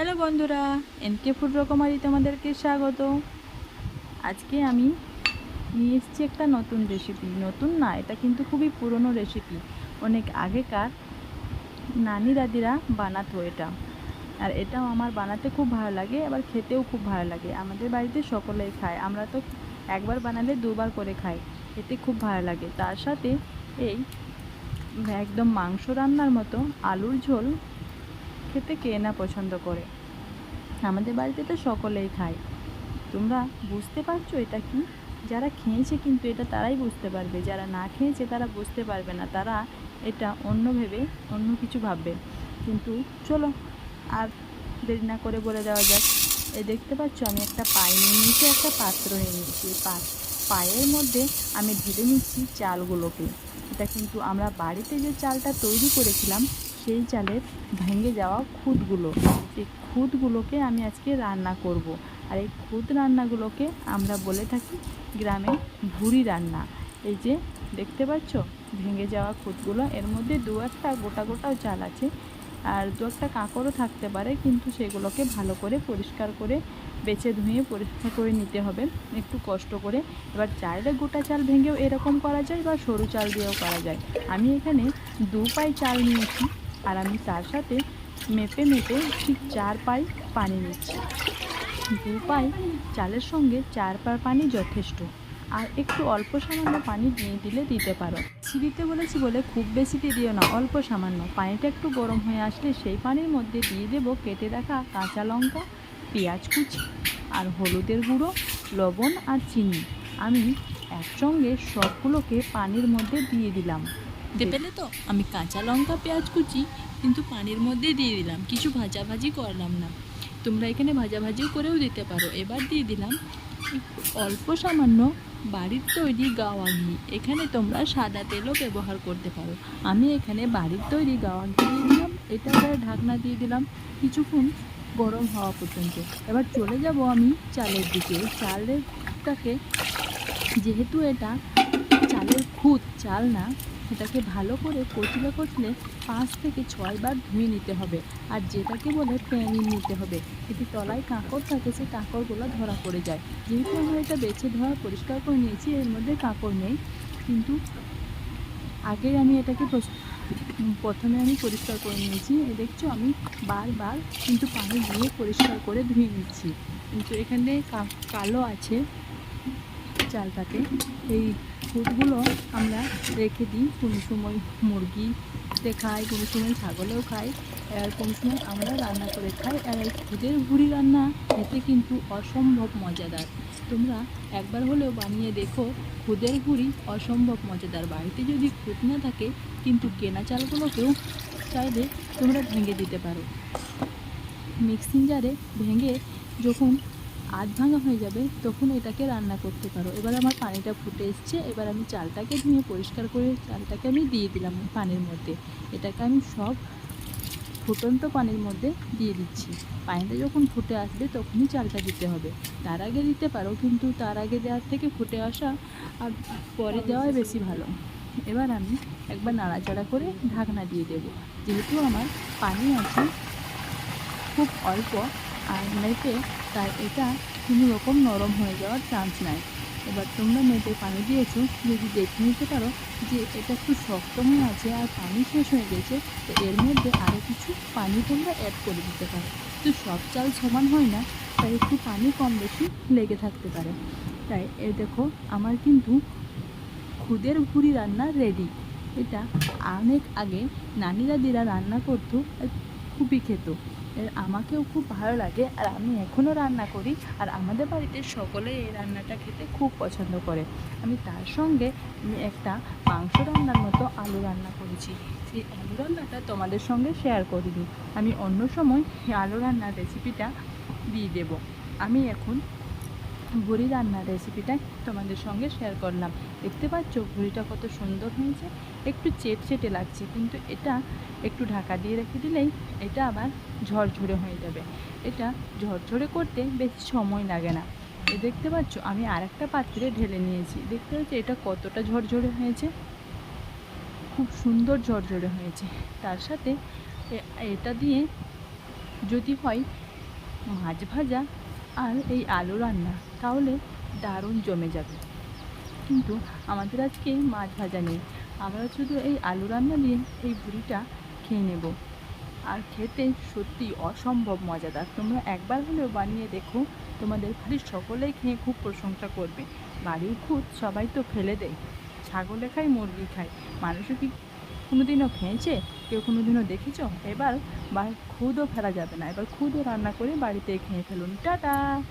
Hello বন্ধুরা, NK food রকমারি তোমাদেরকে স্বাগত। আজকে আমি নিয়ে এসেছি একটা নতুন রেসিপি নতুন না, এটা কিন্তু খুবই পুরনো রেসিপি অনেক আগেকার নানি দাদিরা বানাতো এটা। আর এটাও আমার বানাতে খুব ভালো লাগে, আবার খেতেও খুব ভালো লাগে। আমাদের বাড়িতে সকলেই খায়, আমরা তো একবার বানালে দুবার করে খাই, খেতে খুব ভালো লাগে। তার সাথে এই একদম মাংস রান্নার মতো আলুর ঝোল খেতে কে না পছন্দ করে? আমাদের বাড়িতে তো সকলেই খায়। তোমরা বুঝতে পারছ এটা কি? যারা খেয়েছে কিন্তু এটা তারাই বুঝতে পারবে। যারা না খেয়েছে তারা বুঝতে পারবে না। তারা এটা অন্য ভেবে, অন্য কিছু ভাববে। কিন্তু চলো, আর দেরি না করে বলে দেওয়া যাক। এই দেখতে পাচ্ছ, আমি একটা পায়ে নিয়ে নিয়েছি, একটা পাত্র নিয়ে নিয়েছি। পা- পায়ের মধ্যে আমি ঢেলে নিচ্ছি চালগুলোকে। এটা কিন্তু আমরা বাড়িতে যে চালটা তৈরি করেছিলাম সেই চালের ভেঙে যাওয়া খুদগুলো। সেই খুদগুলোকে আমি আজকে রান্না করব। আর এই খুদ রান্নাগুলোকে আমরা বলে থাকি গ্রামে ভুড়ি রান্না। এই যে, দেখতে পাচ্ছ? ভেঙে যাওয়া খুদগুলো। এর মধ্যে দু একটা গোটা গোটাও চাল আছে। আর দু একটা কাঁকড়ও থাকতে পারে, কিন্তু সেগুলোকে ভালো করে পরিষ্কার করে বেছে ধুয়ে পরিষ্কার করে নিতে হবে। একটু কষ্ট করে। এবার চাইলে গোটা চাল ভেঙেও এরকম করা যায় বা সরু চাল দিয়েও করা যায়? আমি এখানে দু পাই চাল নিয়েছি। আর আমি তার সাথে মেপে মেপে ঠিক চার পাই পানি নিচ্ছি। দু পাই চালের সঙ্গে চার পা পানি যথেষ্ট। আর একটু অল্প সামান্য পানি দিয়ে দিলে দিতে পারো। ছিঁড়িতে বলেছি বলে খুব বেশি দিয়ে দিও না, অল্প সামান্য। পানিটা একটু গরম হয়ে আসলে সেই পানির মধ্যে দিয়ে দেবো কেটে রাখা কাঁচা লঙ্কা, পেঁয়াজ কুচি আর হলুদের গুঁড়ো, লবণ আর চিনি। আমি একসঙ্গে সবগুলোকে পানির মধ্যে দিয়ে দিলাম। দেখতে পেলে তো? আমি কাঁচা লঙ্কা, পেঁয়াজ কুচি কিন্তু পানির মধ্যে দিয়ে দিলাম। কিছু ভাজাভাজি করলাম না। তোমরা এখানে ভাজাভাজিও করেও দিতে পারো। এবার দিয়ে দিলাম অল্প সামান্য বাড়ির তৈরি গাওয়া ঘি এখানে তোমরা সাদা তেলও ব্যবহার করতে পারো। আমি এখানে বাড়ির তৈরি গাওয়া ঘি দিয়ে দিলাম। এটা ঢাকনা দিয়ে দিলাম কিছুক্ষণ গরম হওয়া পর্যন্ত। এবার চলে যাব আমি চালের দিকে। চালেরটাকে যেহেতু এটা চালের খুদ চাল না এটাকে ভালো করে কচলে কচলে পাঁচ থেকে ছয়বার ধুয়ে নিতে হবে। আর যেটাকে বলে প্যানি নিতে হবে। যদি তলায় কাঁকড় থাকে, সেই কাঁকড়গুলো ধরা পড়ে যায়। যেহেতু আমরা এটা বেছে ধরা পরিষ্কার করে নিয়েছি, এর মধ্যে কাঁকড় নেই। কিন্তু আগে আমি এটাকে প্রথমে আমি পরিষ্কার করে নিয়েছি। দেখছ, আমি বারবার কিন্তু পানি দিয়ে পরিষ্কার করে ধুয়ে নিচ্ছি। কিন্তু এখানে কালো আছে চালটাতে এই ফুডগুলো আমরা রেখে দিই। কোনো সময় মুরগিতে খাই কোনো সময় ছাগলেও খাই। আর কোনো সময় আমরা রান্না করে খাই। আর এই খুদের ভুড়ি রান্না খেতে কিন্তু অসম্ভব মজাদার। তোমরা একবার হলেও বানিয়ে দেখো, খুদের ভুড়ি অসম্ভব মজাদার। বাড়িতে যদি খুদ না থাকে, কিন্তু কেনা চালগুলোকেও চাইলে তোমরা ভেঙে দিতে পারো। মিক্সিং জারে ভেঙে যখন আধ ভাঙা হয়ে যাবে, তখন এটাকে রান্না করতে পারো। এবার আমার পানিটা ফুটে এসছে, এবার আমি চালটাকে ধুয়ে পরিষ্কার করে চালটাকে আমি দিয়ে দিলাম পানির মধ্যে। এটাকে আমি সব ফুটন্ত পানির মধ্যে দিয়ে দিচ্ছি। পানিটা যখন ফুটে আসবে, তখনই চালটা দিতে হবে। তার আগে দিতে পারো, কিন্তু তার আগে দেওয়ার থেকে ফুটে আসা আর পরে দেওয়াই বেশি ভালো। এবার আমি একবার নাড়াচাড়া করে ঢাকনা দিয়ে দেবো। যেহেতু আমার পানি আছে, খুব অল্প আর মেপে তাই এটা কোনো রকম নরম হয়ে যাওয়ার চান্স নাই। এবার তোমরা মেপে পানি দিয়েছ, যদি দেখে নিতে পারো যে এটা একটু শক্ত হয়ে আছে আর পানি শেষ হয়ে গেছে, তো এর মধ্যে আরও কিছু পানি তোমরা অ্যাড করে দিতে পারো। তো সব চাল সমান হয় না, তাই একটু পানি কম বেশি লেগে থাকতে পারে। তাই এ দেখো, আমার কিন্তু খুদের ভুড়ি রান্না রেডি এটা অনেক আগে নানি দাদিরা রান্না করতো খুবই খেত। আমাকেও খুব ভালো লাগে আর আমি এখনও রান্না করি আর আমাদের বাড়িতে সকলে এই রান্নাটা খেতে খুব পছন্দ করে। আমি তার সঙ্গে একটা মাংস রান্নার মতো আলু রান্না করেছি। সেই আলু রান্নাটা তোমাদের সঙ্গে শেয়ার করিনি আমি অন্য সময় আলু রান্নার রেসিপিটা দিয়ে দেব। আমি এখন বড়ি রান্নার রেসিপিটা তোমাদের সঙ্গে শেয়ার করলাম। দেখতে পাচ্ছ? ভুড়িটা কত সুন্দর হয়েছে। একটু চেট চেটে লাগছে, কিন্তু এটা একটু ঢাকা দিয়ে রেখে দিলেই এটা আবার ঝরঝরে হয়ে যাবে। এটা ঝরঝরে করতে বেশি সময় লাগে না। দেখতে পাচ্ছ? আমি আরেকটা পাত্রে ঢেলে নিয়েছি। দেখতে পাচ্ছ এটা কতটা ঝরঝরে হয়েছে। খুব সুন্দর ঝরঝরে হয়েছে। তার সাথে এটা দিয়ে যদি হয় মাছ ভাজা আর এই আলু রান্না, তাহলে দারুণ জমে যাবে। কিন্তু আমাদের আজকে মাছ ভাজা নেই। আমরা শুধু এই আলু রান্না দিয়ে এই বুড়িটা খেয়ে নেব। আর খেতে সত্যি অসম্ভব মজাদার। তোমরা একবার হলেও বানিয়ে দেখো, তোমাদের বাড়ির সকলেই খেয়ে খুব প্রশংসা করবে। বাড়ির খুদ সবাই তো ফেলে দেয়। ছাগলে খায়, মুরগি খায়। মানুষও কি কোনোদিনও খেয়েছে? কেউ কোনোদিনও দেখেছ? এবার বা, খুদও ফেলা যাবে না। এবার খুদও রান্না করে বাড়িতে খেয়ে ফেলুন। টাটা!